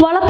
വളപട്ടണം മന്നയിലെ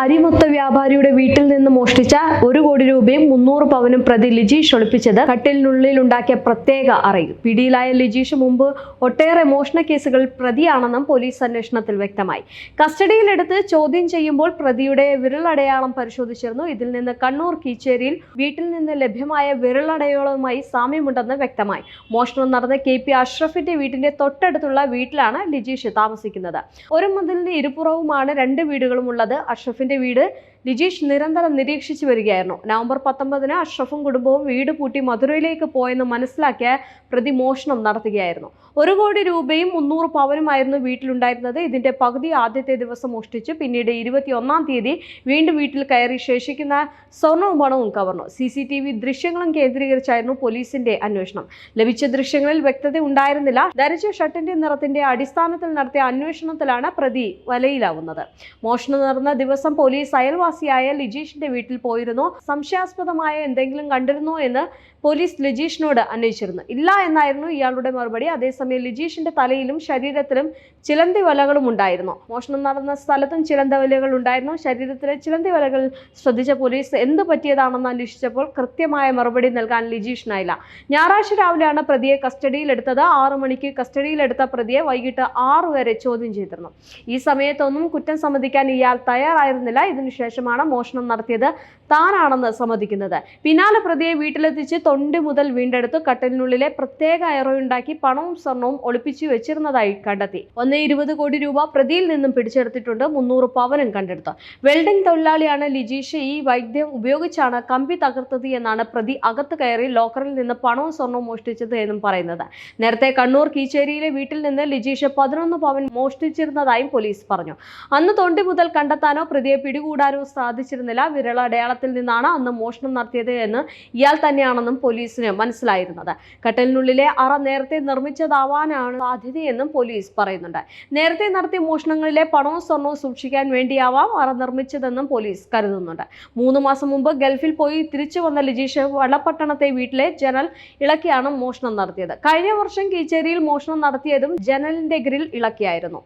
അരിമൊത്ത വ്യാപാരിയുടെ വീട്ടിൽ നിന്ന് മോഷ്ടിച്ച ഒരു കോടി രൂപയും മുന്നൂറ് പവനും പ്രതി ലിജീഷ് ഒളിപ്പിച്ചത് കട്ടിലിനുള്ളിൽ ഉണ്ടാക്കിയ പ്രത്യേക അറയിൽ. പിടിയിലായ ലിജീഷ് മുമ്പ് ഒട്ടേറെ മോഷണ കേസുകൾ പ്രതിയാണെന്നും പോലീസ് അന്വേഷണത്തിൽ വ്യക്തമായി. കസ്റ്റഡിയിലെടുത്ത് ചോദ്യം ചെയ്യുമ്പോൾ പ്രതിയുടെ വിരലടയാളം പരിശോധിച്ചിരുന്നു. ഇതിൽ നിന്ന് കണ്ണൂർ കീച്ചേരിയിൽ വീട്ടിൽ നിന്ന് ലഭ്യമായ വിരലടയാളവുമായി സാമ്യമുണ്ടെന്ന് വ്യക്തമായി. മോഷണം നടന്ന കെ പി അഷ്റഫിന്റെ വീട്ടിന്റെ തൊട്ടടുത്തുള്ള വീട്ടിലാണ് ലിജീഷ് താമസിക്കുന്നത്. ഒരു മതിലിന് ഇരുപുറവുമാണ് രണ്ട് വീടുകളും ഉള്ളത് അഷ്റഫിന്റെ വീട് ലിജീഷ് നിരന്തരം നിരീക്ഷിച്ചു വരികയായിരുന്നു. നവംബർ പത്തൊമ്പതിന് അഷ്റഫും കുടുംബവും വീട് പൂട്ടി മധുരയിലേക്ക് പോയെന്ന് മനസ്സിലാക്കിയ പ്രതി മോഷണം നടത്തുകയായിരുന്നു. ഒരു കോടി രൂപയും മുന്നൂറ് പവനുമായിരുന്നു വീട്ടിലുണ്ടായിരുന്നത്. ഇതിന്റെ പകുതി ആദ്യത്തെ ദിവസം മോഷ്ടിച്ച് പിന്നീട് ഇരുപത്തിയൊന്നാം തീയതി വീണ്ടും വീട്ടിൽ കയറി ശേഷിക്കുന്ന സ്വർണവും പണവും കവർന്നു. സി സി ടി വി ദൃശ്യങ്ങളും കേന്ദ്രീകരിച്ചായിരുന്നു പോലീസിന്റെ അന്വേഷണം. ലഭിച്ച ദൃശ്യങ്ങളിൽ വ്യക്തത ഉണ്ടായിരുന്നില്ല. ധരിച്ച ഷർട്ടിന്റെ നിറത്തിന്റെ അടിസ്ഥാനത്തിൽ നടത്തിയ അന്വേഷണത്തിലാണ് പ്രതി വലയിലാവുന്നത്. മോഷണം നടന്ന ദിവസം പോലീസ് അയൽവാസിയായ ലിജീഷിന്റെ വീട്ടിൽ പോയിരുന്നു. സംശയാസ്പദമായ എന്തെങ്കിലും കണ്ടിരുന്നോ എന്ന് പോലീസ് ലിജീഷിനോട് അന്വേഷിച്ചിരുന്നു. ഇല്ല എന്നായിരുന്നു ഇയാളുടെ മറുപടി. അതേസമയം ലിജീഷിന്റെ തലയിലും ശരീരത്തിലും ചിലന്തി വലകളും ഉണ്ടായിരുന്നു. മോഷണം നടന്ന സ്ഥലത്തും ചിലന്തി വലകൾ ഉണ്ടായിരുന്നു. ശരീരത്തിലെ ചിലന്തി വലകൾ ശ്രദ്ധിച്ച പോലീസ് എന്ത് പറ്റിയതാണെന്ന് അന്വേഷിച്ചപ്പോൾ കൃത്യമായ മറുപടി നൽകാൻ ലിജീഷിനായില്ല. ഞായറാഴ്ച രാവിലെയാണ് പ്രതിയെ കസ്റ്റഡിയിലെടുത്തത്. ആറു മണിക്ക് കസ്റ്റഡിയിലെടുത്ത പ്രതിയെ വൈകിട്ട് ആറു വരെ ചോദ്യം ചെയ്തിരുന്നു. ഈ സമയത്തൊന്നും കുറ്റം സമ്മതിക്കാൻ ഇയാൾ തയ്യാറായിരുന്നില്ല. ഇതിനുശേഷമാണ് മോഷണം നടത്തിയത്. താനാണെന്ന് സമ്മതിക്കുന്നത്. പിന്നാലെ പ്രതിയെ വീട്ടിലെത്തിച്ച് തൊണ്ടി മുതൽ വീണ്ടെടുത്ത് കട്ടലിനുള്ളിലെ പ്രത്യേക അയറുണ്ടാക്കി പണവും സ്വർണവും ഒളിപ്പിച്ചു വെച്ചിരുന്നതായി കണ്ടെത്തി. ഒന്ന് ഇരുപത് കോടി രൂപ പ്രതിയിൽ നിന്നും പിടിച്ചെടുത്തിട്ടുണ്ട്. മുന്നൂറ് പവനും കണ്ടെടുത്തു. വെൽഡിംഗ് തൊഴിലാളിയാണ് ലിജീഷ് ഈ വൈദ്യം ഉപയോഗിച്ചാണ് കമ്പി തകർത്തത് എന്നാണ് പ്രതി അകത്ത് കയറി ലോക്കറിൽ നിന്ന് പണവും സ്വർണവും മോഷ്ടിച്ചത് എന്നും പറയുന്നത്. നേരത്തെ കണ്ണൂർ കീച്ചേരിയിലെ വീട്ടിൽ നിന്ന് ലിജീഷ് പതിനൊന്ന് പവൻ മോഷ്ടിച്ചിരുന്നതായും പോലീസ് പറഞ്ഞു. അന്ന് തൊണ്ടി മുതൽ കണ്ടെത്താനോ പ്രതിയെ പിടികൂടാനോ സാധിച്ചിരുന്നില്ല. വിരള അടയാളത്തിൽ നിന്നാണ് അന്ന് മോഷണം നടത്തിയത് എന്ന് ഇയാൾ തന്നെയാണെന്നും പോലീസിന് മനസ്സിലായിരുന്നത്. കട്ടലിനുള്ളിലെ അറ നേരത്തെ നിർമ്മിച്ചതാവാനാണ് സാധ്യതയെന്നും പോലീസ് പറയുന്നുണ്ട്. നേരത്തെ നടത്തിയ മോഷണങ്ങളിലെ പണവും സ്വർണവും സൂക്ഷിക്കാൻ വേണ്ടിയാവാം അറ നിർമ്മിച്ചതെന്നും പോലീസ് കരുതുന്നുണ്ട്. മൂന്ന് മാസം മുമ്പ് ഗൾഫിൽ പോയി തിരിച്ചു വന്ന ലിജീഷ് വള്ളപ്പട്ടണത്തെ വീട്ടിലെ ജനൽ ഇളക്കിയാണ് മോഷണം നടത്തിയത്. കഴിഞ്ഞ വർഷം കീച്ചേരിയിൽ മോഷണം നടത്തിയതും ജനലിന്റെ ഗ്രിൽ ഇളക്കിയായിരുന്നു.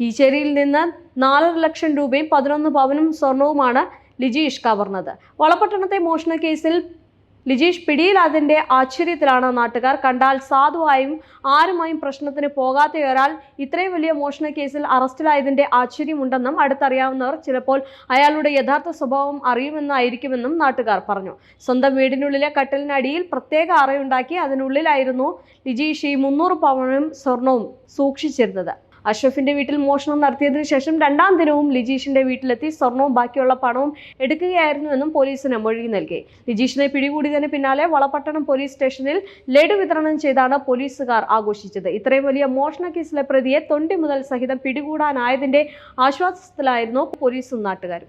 കീച്ചേരിയിൽ നിന്ന് നാലര ലക്ഷം രൂപയും പതിനൊന്ന് പവനും സ്വർണവുമാണ് ലിജീഷ് കവർന്നത്. വളപട്ടണത്തെ മോഷണ കേസിൽ ലിജീഷ് പിടിയിലാതിന്റെ ആശ്ചര്യത്തിലാണ് നാട്ടുകാർ. കണ്ടാൽ സാധുവായും ആരുമായും പ്രശ്നത്തിന് പോകാത്ത ഒരാൾ ഇത്രയും വലിയ മോഷണ കേസിൽ അറസ്റ്റിലായതിന്റെ ആശ്ചര്യമുണ്ടെന്നും അടുത്തറിയാവുന്നവർ ചിലപ്പോൾ അയാളുടെ യഥാർത്ഥ സ്വഭാവം അറിയുമെന്നായിരിക്കുമെന്നും നാട്ടുകാർ പറഞ്ഞു. സ്വന്തം വീടിനുള്ളിലെ കട്ടിലിനടിയിൽ പ്രത്യേക അറയുണ്ടാക്കി അതിനുള്ളിലായിരുന്നു ലിജീഷ് ഈ മുന്നൂറ് പവനും സ്വർണവും സൂക്ഷിച്ചിരുന്നത്. അഷ്റഫിന്റെ വീട്ടിൽ മോഷണം നടത്തിയതിനു ശേഷം രണ്ടാം ദിനവും ലിജീഷിന്റെ വീട്ടിലെത്തി സ്വർണവും ബാക്കിയുള്ള പണവും എടുക്കുകയായിരുന്നുവെന്നും പോലീസിന് മൊഴി നൽകി. ലിജീഷിനെ പിടികൂടിയതിന് പിന്നാലെ വളപട്ടണം പോലീസ് സ്റ്റേഷനിൽ ലഡു വിതരണം ചെയ്താണ് പോലീസുകാർ ആഘോഷിച്ചത്. ഇത്രയും വലിയ മോഷണ കേസിലെ പ്രതിയെ തൊണ്ടി മുതൽ സഹിതം പിടികൂടാനായതിന്റെ ആശ്വാസത്തിലായിരുന്നു പോലീസും നാട്ടുകാരും.